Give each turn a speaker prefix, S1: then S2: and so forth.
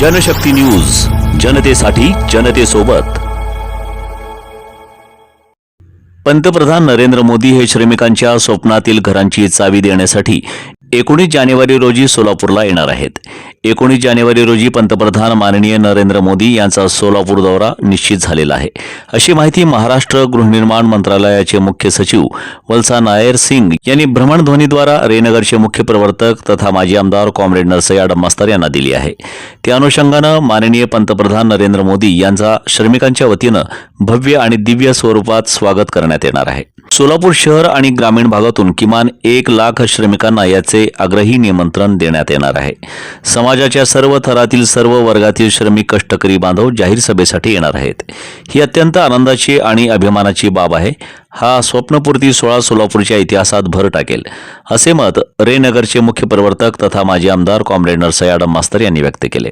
S1: Janshakti news जनतेसाठी जनतेसोबत. पंतप्रधान नरेंद्र मोदी हे श्रमिकांच्या स्वप्नातील घरांची चावी देण्यासाठी एकोणीस जानेवारी रोजी सोलापूरला येणार आहेत. एकोणीस जानेवारी रोजी पंतप्रधान माननीय नरेंद्र मोदी यांचा सोलापूर दौरा निश्चित झालेला आहे. अशी माहिती महाराष्ट्र गृहनिर्माण मंत्रालयाचे मुख्य सचिव वल्सा नायर सिंग यांनी भ्रमणध्वनीद्वारा रेनगरचे मुख्य प्रवर्तक तथा माजी आमदार कॉम्रेड नरसय्या डम्मास्तर यांना दिली आहे. त्या अनुषंगानं माननीय पंतप्रधान नरेंद्र मोदी यांचा श्रमिकांच्या वतीनं भव्य आणि दिव्य स्वरूपात स्वागत करण्यात येणार आहे. सोलापूर शहर आणि ग्रामीण भागातून किमान एक लाख श्रमिकांना याचे आग्रही निमंत्रण देण्यात येणार आहे. समाज समाजाच्या सर्व थरातील सर्व वर्गातील श्रमिक कष्टकरी बांधव जाहीर सभेसाठी येणार आहेत. ही अत्यंत आनंदाची आणि अभिमानाची बाब आहे. हा स्वप्नपूर्ती सोहळा सोलापूरच्या इतिहासात भर टाकेल. असे मत रेनगरचे मुख्य प्रवर्तक तथा माजी आमदार कॉम्रेड नरसयाडम मास्तर यांनी व्यक्त केले.